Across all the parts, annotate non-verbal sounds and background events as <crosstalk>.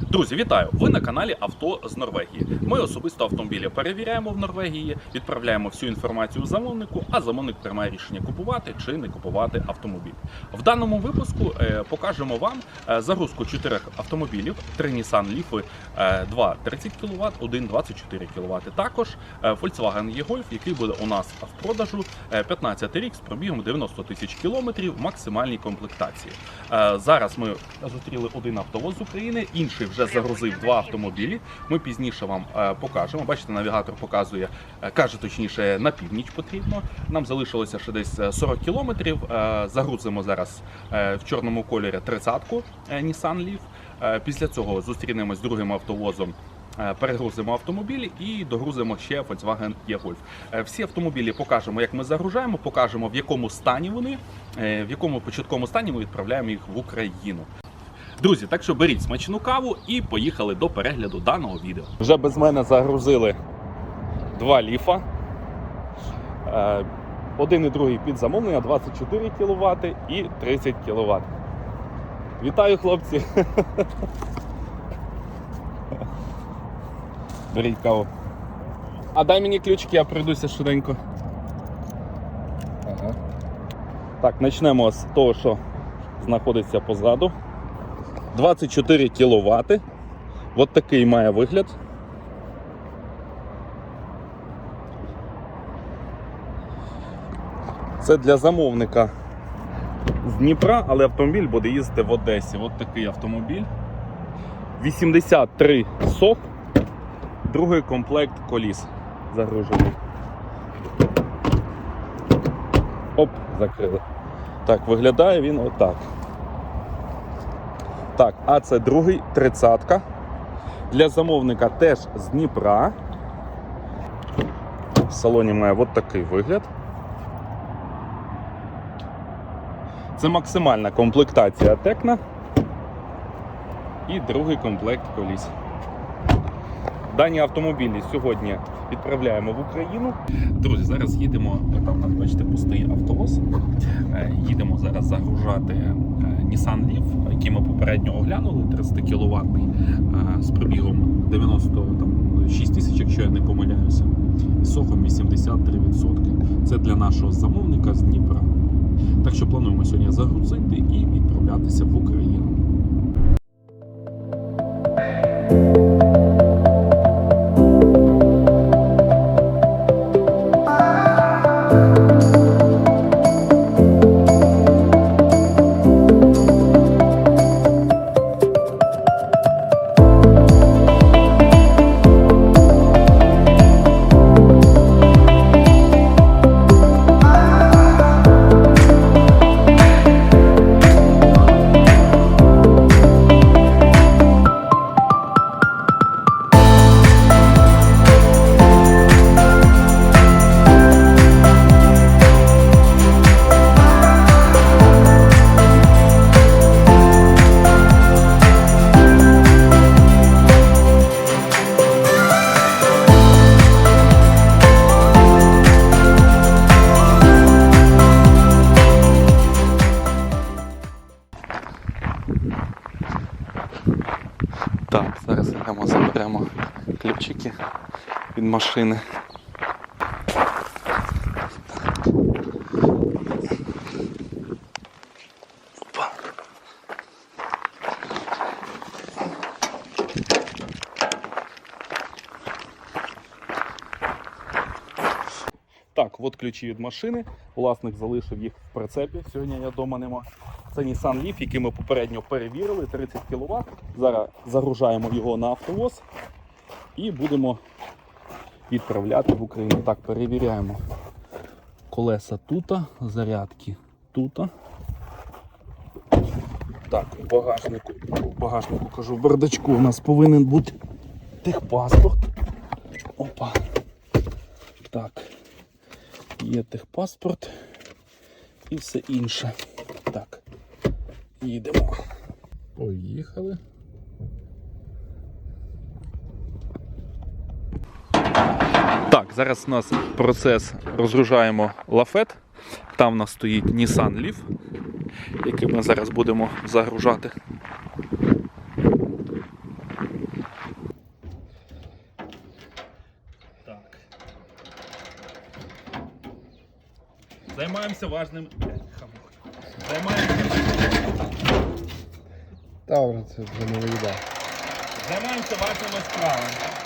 Друзі, вітаю! Ви на каналі Авто з Норвегії. Ми особисто автомобілі перевіряємо в Норвегії, відправляємо всю інформацію замовнику, а замовник приймає рішення купувати чи не купувати автомобіль. В даному випуску е, покажемо вам е, загрузку чотирьох автомобілів: три Nissan Leaf, е, два 30 кВт, один 24 кВт. Також е, Volkswagen E-Golf, який буде у нас в продажу е, 15 рік з пробігом 90 тисяч кілометрів в максимальній комплектації. Зараз ми зустріли один автовоз з України, інший вже загрузив два автомобілі. Ми пізніше вам е, покажемо. Бачите, навігатор показує, е, каже точніше, на північ потрібно. Нам залишилося ще десь е, 40 кілометрів. Е, Загрузимо зараз в чорному кольорі 30-ку е, Nissan Leaf. Після цього зустрінемось з другим автовозом. Перегрузимо автомобілі і догрузимо ще Volkswagen E-Golf. Всі автомобілі покажемо, як ми загружаємо, покажемо в якому стані вони, в якому початковому стані ми відправляємо їх в Україну. Друзі, так що беріть смачну каву і поїхали до перегляду даного відео. Вже без мене загрузили два ліфа. Е, Один і другий під замовлення 24 кВт і 30 кВт. Вітаю, хлопці! <laughs> Беріть каву. А дай мені ключики, я пройдуся швиденько. Ага. Так, почнемо з того, що знаходиться позаду. 24 кВт. От такий має вигляд. Це для замовника з Дніпра, але автомобіль буде їздити в Одесі. От такий автомобіль. 83 сок. Другий комплект коліс загружений. Оп, закрили. Так, виглядає він отак. Так, а це другий тридцятка. Для замовника теж з Дніпра. В салоні має от такий вигляд. Це максимальна комплектація Текна. І другий комплект коліс. Дані автомобілі сьогодні відправляємо в Україну. Друзі, зараз їдемо. Там бачите пустий автовоз. Е, Їдемо зараз загружати е, Nissan Leaf, який ми попередньо оглянули, 30 кВт з пробігом 96 тисяч, якщо я не помиляюся, і сохом 83%. Це для нашого замовника з Дніпра. Так що плануємо сьогодні загрузити і відправлятися в Україну. Від машини. Так, от ключі від машини. Власник залишив їх в прицепі. Сьогодні я вдома нема. Це Nissan Leaf, який ми попередньо перевірили, 30 кВт. Зараз загружаємо його на автовоз і будемо відправляти в Україну. Так, перевіряємо. Колеса тут, зарядки тут. Так, в багажнику, в багажнику кажу, в бардачку у нас повинен бути техпаспорт. Опа. Так. Є техпаспорт і все інше. Так. Їдемо. Поїхали. Так, зараз у нас процес розгружаємо лафет. Там у нас стоїть Nissan Leaf, який ми зараз будемо загружати. Так. Займаємося важним. Займаємося. Добре, це вже не виїдає. Займаємося важними справами.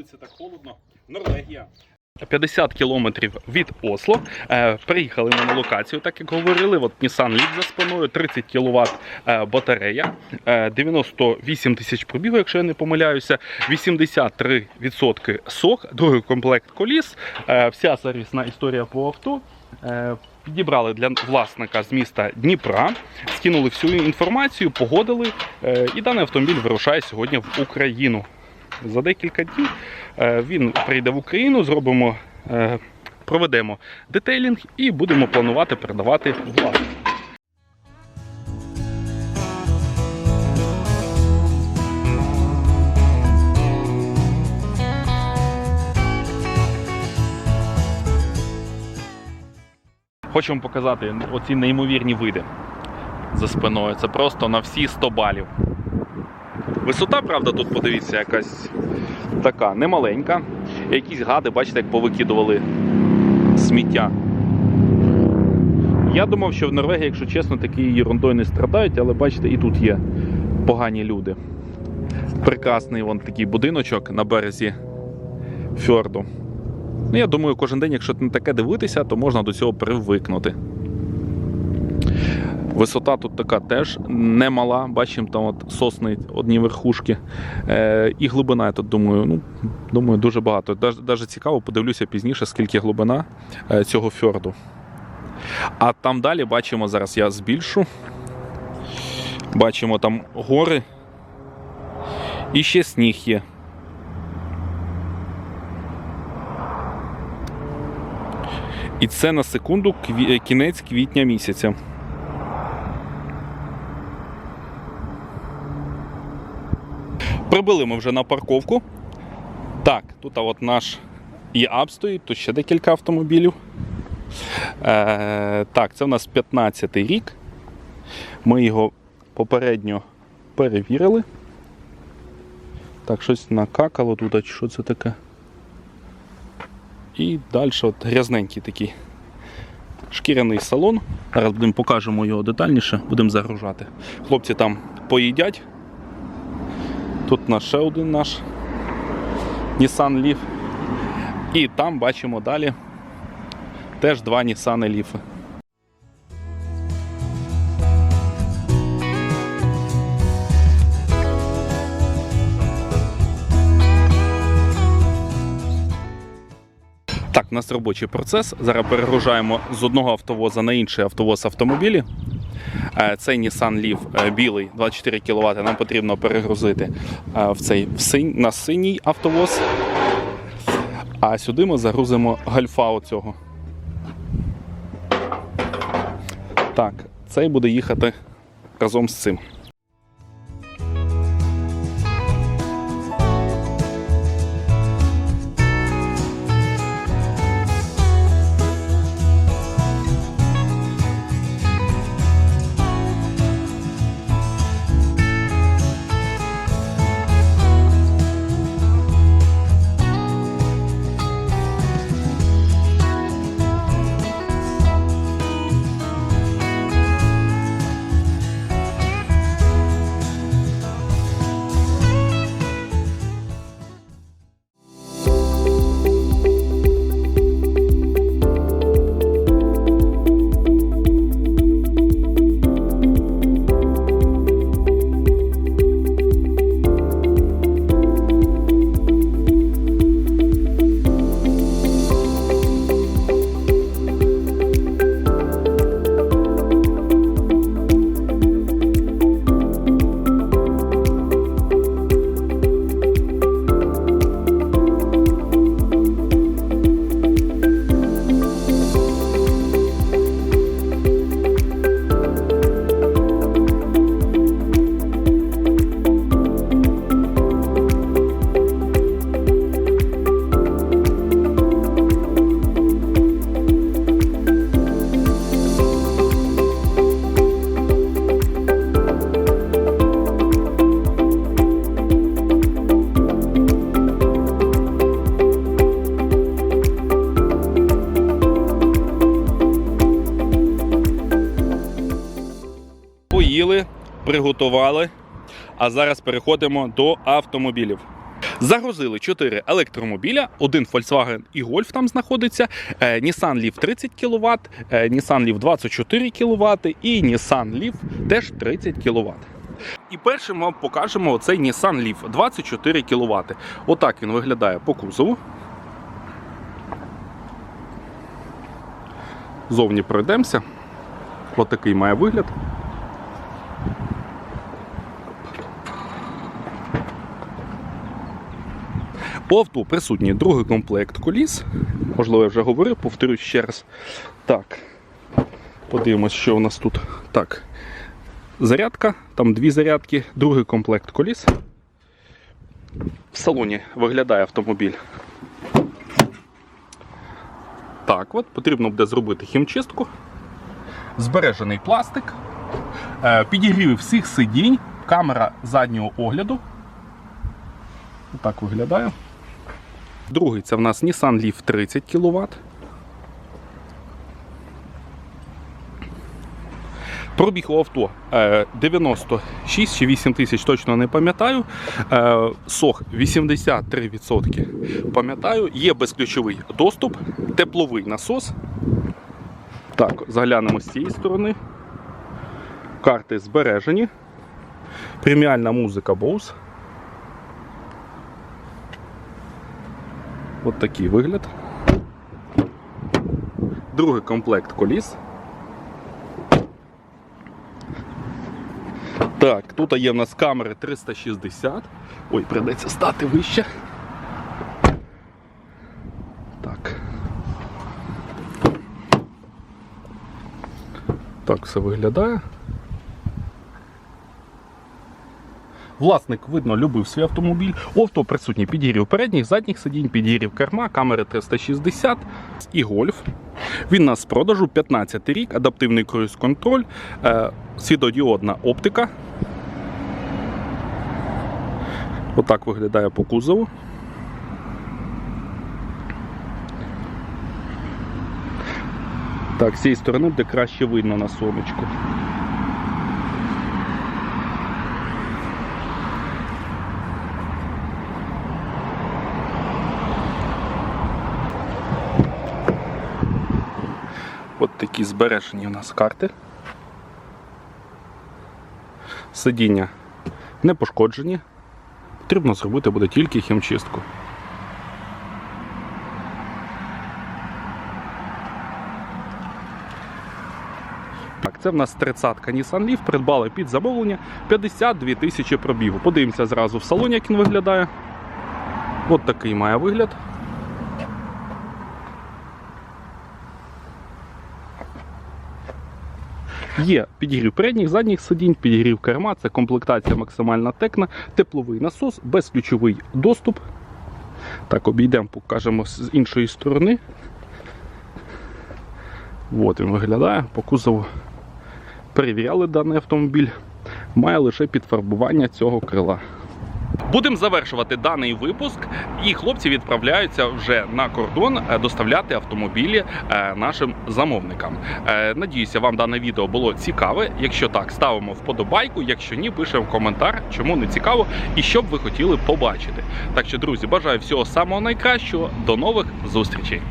Вулиці так холодно. Норвегія. 50 кілометрів від Осло. Е, приїхали ми на локацію, так як говорили. От Nissan Leaf за спиною, 30 кВт е, батарея, е, 98 тисяч пробігу, якщо я не помиляюся, 83% сок, другий комплект коліс, е, вся сервісна історія по авто. Е, Підібрали для власника з міста Дніпра, скинули всю інформацію, погодили, е, і даний автомобіль вирушає сьогодні в Україну. За декілька днів е, він прийде в Україну, зробимо, е, проведемо детейлінг і будемо планувати передавати власнику. Хочу вам показати оці неймовірні види за спиною. Це просто на всі 100 балів. Висота, правда, тут подивіться, якась така немаленька. Якісь гади, бачите, як повикидували сміття. Я думав, що в Норвегії, якщо чесно, такі ерундою не страдають, але бачите, і тут є погані люди. Прекрасний вон такий будиночок на березі фьорду. Ну, я думаю, кожен день, якщо не таке дивитися, то можна до цього привикнути. Висота тут така теж немала. Бачимо там от сосни, одні верхушки. Е, і глибина, я тут думаю, ну, думаю, дуже багато. Даже цікаво, подивлюся пізніше, скільки глибина е, цього фьорду. А там далі бачимо, зараз я збільшу. Бачимо там гори. І ще сніг є. І це на секунду кінець квітня місяця. Прибули ми вже на парковку. Так, тут от наш ІАП стоїть, тут ще декілька автомобілів. Е, так, це у нас 15-й рік. Ми його попередньо перевірили. Так, щось накакало тут, що це таке? І далі от грязненький такий шкіряний салон. Зараз будемо покажемо його детальніше, будемо загружати. Хлопці там поїдять. Тут наш ще один наш Nissan Leaf. І там бачимо далі теж два Nissan Leaf. Так, у нас робочий процес. Зараз перегружаємо з одного автовоза на інший автовоз автомобілі. Е, Цей Nissan Leaf е, білий 24 кВт нам потрібно перегрузити е, в цей в синь, на синій автовоз. А сюди ми загрузимо гальфа оцього. Так, цей буде їхати разом з цим. Приготували. А зараз переходимо до автомобілів. Загрузили 4 електромобіля, один Volkswagen і Golf там знаходиться, е, Nissan Leaf 30 кВт, е, Nissan Leaf 24 кВт і Nissan Leaf теж 30 кВт. І першим вам покажемо оцей Nissan Leaf 24 кВт. Отак він виглядає по кузову. Зовні пройдемося. Отакий має вигляд. У авто присутній другий комплект коліс. Можливо, я вже говорив, повторюсь ще раз. Так. Подивимось, що у нас тут. Так. Зарядка, там дві зарядки, другий комплект коліс. В салоні виглядає автомобіль. Так, от потрібно буде зробити хімчистку. Збережений пластик, е, підігрів всіх сидінь, камера заднього огляду. Так виглядає. Другий це в нас Nissan Leaf 30 кВт. Пробіг у авто е, 96 чи 8 тисяч, точно не пам'ятаю. Е, Сох 83%. Пам'ятаю, є безключовий доступ, тепловий насос. Так, заглянемо з цієї сторони. Карти збережені. Преміальна музика Bose. От такий вигляд. Другий комплект коліс. Так, тут є в нас камери 360. Ой, придеться стати вище. Так. Так все виглядає. Власник, видно, любив свій автомобіль. У авто присутній підігрів передніх, задніх сидінь, підігрів керма, камери 360 і гольф. Він нас з продажу 15 рік, адаптивний круїз-контроль, е, світодіодна оптика. Отак виглядає по кузову. Так, з цієї сторони буде краще видно на сонечку. От такі збережені у нас карти. Сидіння не пошкоджені. Потрібно зробити буде тільки хімчистку. Так, це в нас 30-ка Nissan Leaf, придбали під замовлення 52 тисячі пробігу. Подивимося зразу в салоні, як він виглядає. От такий має вигляд. Є підігрів передніх, задніх сидінь, підігрів керма, це комплектація максимальна текна, тепловий насос, безключовий доступ. Так, обійдемо, покажемо з іншої сторони. От він виглядає по кузову. Перевіряли даний автомобіль. Має лише підфарбування цього крила. Будемо завершувати даний випуск, і хлопці відправляються вже на кордон е, доставляти автомобілі е, нашим замовникам. Е, Надіюся, вам дане відео було цікаве. Якщо так, ставимо вподобайку. Якщо ні, пишемо коментар, чому не цікаво і що б ви хотіли побачити. Так що, друзі, бажаю всього самого найкращого. До нових зустрічей.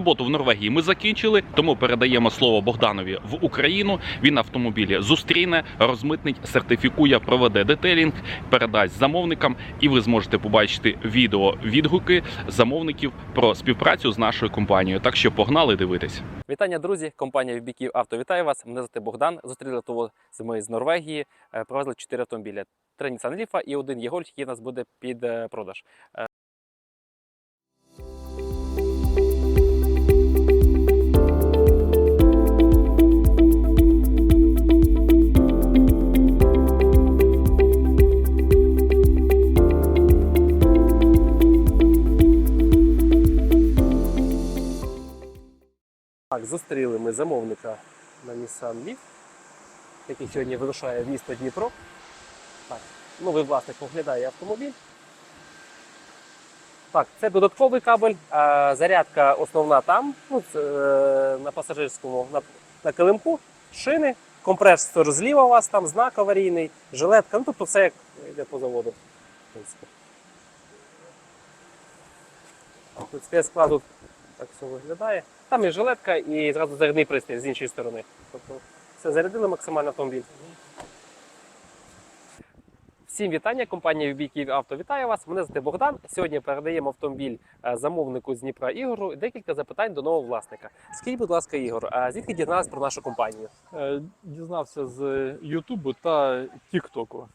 Роботу в Норвегії ми закінчили, тому передаємо слово Богданові в Україну. Він автомобілі зустріне, розмитнить, сертифікує, проведе детелінг, передасть замовникам, і ви зможете побачити відео відгуки замовників про співпрацю з нашою компанією. Так що погнали дивитись. Вітання, друзі! Компанія Вібіків Авто вітає вас. Мене звати Богдан. Зустріли того з ми з Норвегії. Е, Привезли 4 автомобіля. Три Nissan Leaf і один Єгольф, який у нас буде під е, продаж. Так, зустріли ми замовника на Nissan Leaf, який сьогодні вирушає в місто Дніпро. Так, новий власник оглядає автомобіль. Так, це додатковий кабель, а зарядка основна там, ну, це, е, на пасажирському, на, на килимку, шини, компресор зліва у вас там, знак аварійний, жилетка, ну тобто все як йде по заводу. В принципі. Тут спецсклад тут так все виглядає. Там і жилетка, і зразу зарядний пристрій з іншої сторони. Тобто все зарядили максимально автомобіль. Всім вітання. Компанія VB Київ Авто вітає вас. Мене звати Богдан. Сьогодні передаємо автомобіль е, замовнику з Дніпра Ігору. Декілька запитань до нового власника. Скажіть, будь ласка, Ігор, а звідки дізнались про нашу компанію? Е, Дізнався з Ютубу та Тіктоку.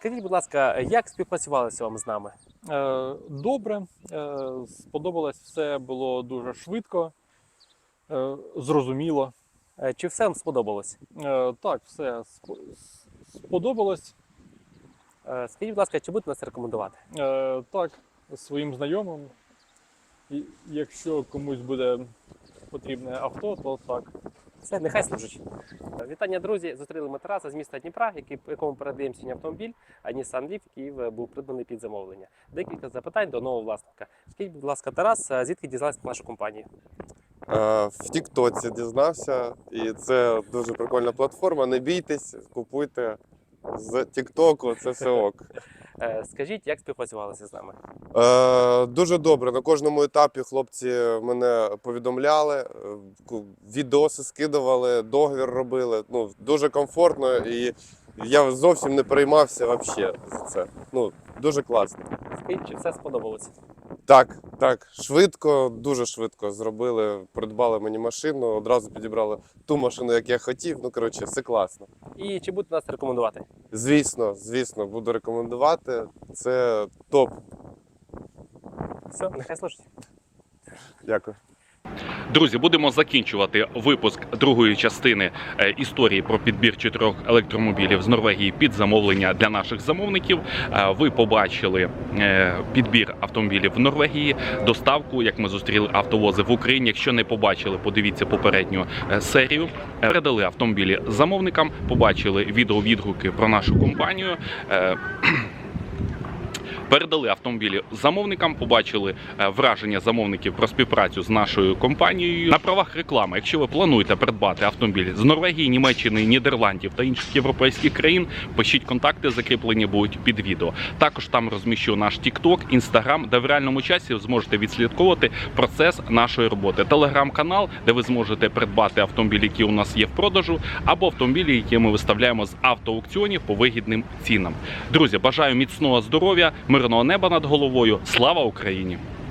Скажіть, будь ласка, як співпрацювалося вам з нами? Е, Добре, е, сподобалось все було дуже швидко, е, зрозуміло. Чи все вам сподобалось? Так, все сподобалось. Скажіть, будь ласка, чи будете нас рекомендувати? Так, своїм знайомим. І Якщо комусь буде потрібне авто, то так. Все, нехай служить. Вітання, друзі! Зустріли ми Тараса з міста Дніпра, який, якому передаємо сьогодні автомобіль, а Nissan Leaf, який е, був придбаний під замовлення. Декілька запитань до нового власника. Скажіть, будь ласка, Тарас, звідки дізналися про нашу компанію? Е, В Тіктоці дізнався, і це дуже прикольна платформа. Не бійтесь, купуйте з Тіктоку, це все ок. Е, Скажіть, як співпрацювалися з нами? Е, дуже добре. На кожному етапі хлопці мене повідомляли, е, відоси скидували, договір робили. Ну, дуже комфортно, і я зовсім не переймався вообще за це. Ну, дуже класно. Скажіть, чи все сподобалося? Так, так, швидко, дуже швидко зробили, придбали мені машину, одразу підібрали ту машину, як я хотів. Ну, коротше, все класно. І чи будете нас рекомендувати? Звісно, звісно, буду рекомендувати. Це топ. Все, нехай служить. Дякую. Друзі, будемо закінчувати випуск другої частини е, історії про підбір чотирьох електромобілів з Норвегії під замовлення для наших замовників. Е, Ви побачили е, підбір автомобілів в Норвегії, доставку, як ми зустріли автовози в Україні. Якщо не побачили, подивіться попередню серію. Передали автомобілі замовникам, побачили відеовідгуки про нашу компанію. <clears throat> Передали автомобілі замовникам, побачили е, враження замовників про співпрацю з нашою компанією. На правах реклами, якщо ви плануєте придбати автомобіль з Норвегії, Німеччини, Нідерландів та інших європейських країн, пишіть контакти, закріплені будуть під відео. Також там розміщу наш TikTok, Instagram, де в реальному часі зможете відслідковувати процес нашої роботи. Телеграм-канал, де ви зможете придбати автомобілі, які у нас є в продажу, або автомобілі, які ми виставляємо з автоаукціонів по вигідним цінам. Друзі, бажаю міцного здоров'я, мирного неба над головою. Слава Україні!